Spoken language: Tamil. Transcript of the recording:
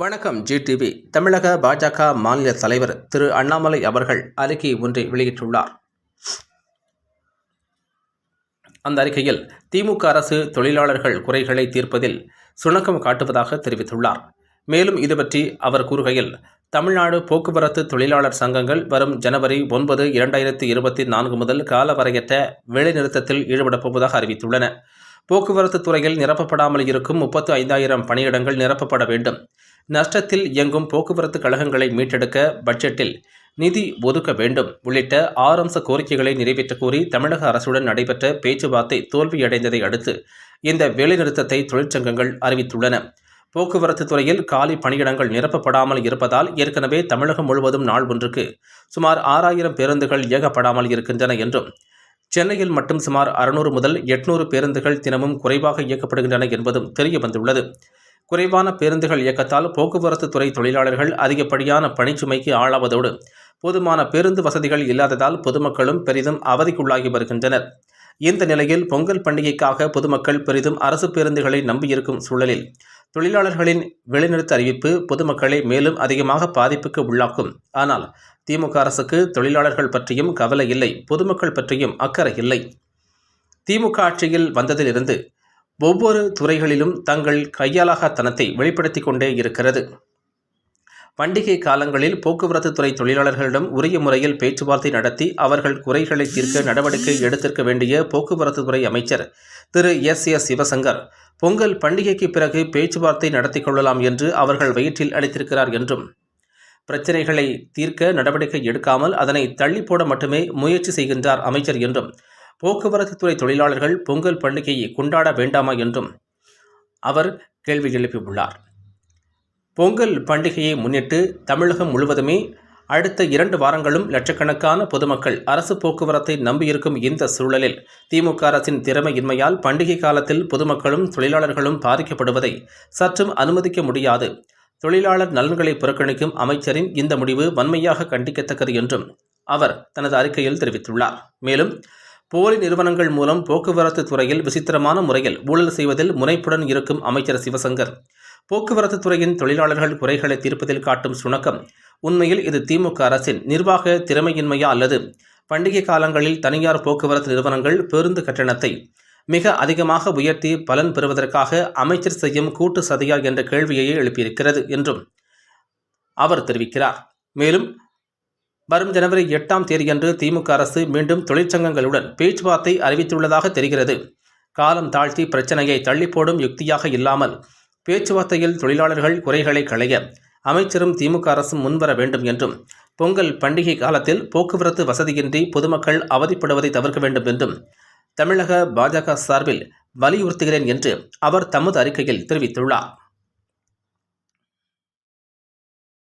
வணக்கம் ஜிடிவி தமிழக பாஜக மாநில தலைவர் திரு அண்ணாமலை அவர்கள் அறிக்கை ஒன்றை வெளியிட்டுள்ளார். அந்த அறிக்கையில் திமுக அரசு தொழிலாளர்கள் குறைகளை தீர்ப்பதில் சுணக்கம் காட்டுவதாக தெரிவித்துள்ளார். மேலும் இது பற்றி அவர் கூறுகையில் தமிழ்நாடு போக்குவரத்து தொழிலாளர் சங்கங்கள் வரும் ஜனவரி ஒன்பது இரண்டாயிரத்தி இருபத்தி நான்கு முதல் காலவரையற்ற வேலைநிறுத்தத்தில் ஈடுபடப் போவதாக அறிவித்துள்ளன. போக்குவரத்து துறையில் நிரப்பப்படாமல் இருக்கும் முப்பத்து ஐந்தாயிரம் பணியிடங்கள் நிரப்பப்பட வேண்டும். நஷ்டத்தில் இயங்கும் போக்குவரத்து கழகங்களை மீட்டெடுக்க பட்ஜெட்டில் நிதி ஒதுக்க வேண்டும் உள்ளிட்ட ஆறு அம்ச கோரிக்கைகளை நிறைவேற்ற கோரி தமிழக அரசுடன் நடைபெற்ற பேச்சுவார்த்தை தோல்வியடைந்ததை அடுத்து இந்த வேலைநிறுத்தத்தை தொழிற்சங்கங்கள் அறிவித்துள்ளன. போக்குவரத்து துறையில் காலி பணியிடங்கள் நிரப்பப்படாமல் இருப்பதால் ஏற்கனவே தமிழகம் முழுவதும் நாள் ஒன்றுக்கு சுமார் ஆறாயிரம் பேருந்துகள் இயக்கப்படாமல் இருக்கின்றன என்றும் சென்னையில் மட்டும் சுமார் அறுநூறு முதல் எட்நூறு பேருந்துகள் தினமும் குறைவாக இயக்கப்படுகின்றன என்பதும் தெரிய வந்துள்ளது. குறைவான பேருந்துகள் இயக்கத்தால் போக்குவரத்து துறை தொழிலாளர்கள் அதிகப்படியான பணிச்சுமைக்கு ஆளாவதோடு போதுமான பேருந்து வசதிகள் இல்லாததால் பொதுமக்களும் பெரிதும் அவதிக்குள்ளாகி வருகின்றனர். இந்த நிலையில் பொங்கல் பண்டிகைக்காக பொதுமக்கள் பெரிதும் அரசு பேருந்துகளை நம்பியிருக்கும் சூழலில் தொழிலாளர்களின் வெளிநிறுத்த அறிவிப்பு பொதுமக்களை மேலும் அதிகமாக பாதிப்புக்கு உள்ளாக்கும். ஆனால் திமுக அரசுக்கு தொழிலாளர்கள் பற்றியும் கவலை இல்லை பொதுமக்கள் பற்றியும் அக்கறை இல்லை. திமுக ஆட்சியில் வந்ததிலிருந்து ஒவ்வொரு துறைகளிலும் தங்கள் கையாலாகத்தனத்தை வெளிப்படுத்தி கொண்டே இருக்கிறது. பண்டிகை காலங்களில் போக்குவரத்து துறை தொழிலாளர்களிடம் உரிய முறையில் பேச்சுவார்த்தை நடத்தி அவர்கள் குறைகளை தீர்க்க நடவடிக்கை எடுத்திருக்க வேண்டிய போக்குவரத்து துறை அமைச்சர் திரு எஸ். எஸ். சிவசங்கர் பொங்கல் பண்டிகைக்கு பிறகு பேச்சுவார்த்தை நடத்தி கொள்ளலாம் என்று அவர்கள் வயிற்றில் அளித்திருக்கிறார் என்றும் பிரச்சனைகளை தீர்க்க நடவடிக்கை எடுக்காமல் அதனை தள்ளிப்போட மட்டுமே முயற்சி செய்கின்றார் அமைச்சர் என்றும் போக்குவரத்து துறை தொழிலாளர்கள் பொங்கல் பண்டிகையை கொண்டாட வேண்டாமா என்றும் அவர் கேள்வி எழுப்பியுள்ளார். பொங்கல் பண்டிகையை முன்னிட்டு தமிழகம் முழுவதுமே அடுத்த இரண்டு வாரங்களும் லட்சக்கணக்கான பொதுமக்கள் அரசு போக்குவரத்தை நம்பியிருக்கும் இந்த சூழலில் திமுக அரசின் திறமையின்மையால் பண்டிகை காலத்தில் பொதுமக்களும் தொழிலாளர்களும் பாதிக்கப்படுவதை சற்றும் அனுமதிக்க முடியாது. தொழிலாளர் நலன்களை புறக்கணிக்கும் அமைச்சரின் இந்த முடிவு வன்மையாக கண்டிக்கத்தக்கது என்றும் அவர் தனது அறிக்கையில் தெரிவித்துள்ளார். மேலும் போலி நிறுவனங்கள் மூலம் போக்குவரத்து துறையில் விசித்திரமான முறையில் ஊழல் செய்வதில் முனைப்புடன் இருக்கும் அமைச்சர் சிவசங்கர். போக்குவரத்து துறையின் தொழிலாளர்கள் குறைகளை தீர்ப்பதில் காட்டும் சுணக்கம். உண்மையில் இது திமுக அரசின் நிர்வாக திறமையின்மையா அல்லது பண்டிகை காலங்களில் தனியார் போக்குவரத்து நிறுவனங்கள் பேருந்து கட்டணத்தை மிக அதிகமாக உயர்த்தி பலன் பெறுவதற்காக அமைச்சர் செய்யும் கூட்டு சதியா என்ற கேள்வியையே எழுப்பியிருக்கிறது என்றும் அவர் தெரிவிக்கிறார். மேலும் வரும் ஜனவரி எட்டாம் தேதியன்று திமுக அரசு மீண்டும் தொழிற்சங்கங்களுடன் பேச்சுவார்த்தை அறிவித்துள்ளதாக தெரிகிறது. காலம் தாழ்த்தி பிரச்சனையை தள்ளிப்போடும் யுக்தியாக இல்லாமல் பேச்சுவார்த்தையில் தொழிலாளர்கள் குறைகளை களைய அமைச்சரும் திமுக அரசும் முன்வர வேண்டும் என்றும் பொங்கல் பண்டிகை காலத்தில் போக்குவரத்து வசதியின்றி பொதுமக்கள் அவதிப்படுவதை தவிர்க்க வேண்டும் என்றும் தமிழக பாஜக சார்பில் வலியுறுத்துகிறேன் என்று அவர் தமது அறிக்கையில் தெரிவித்துள்ளார்.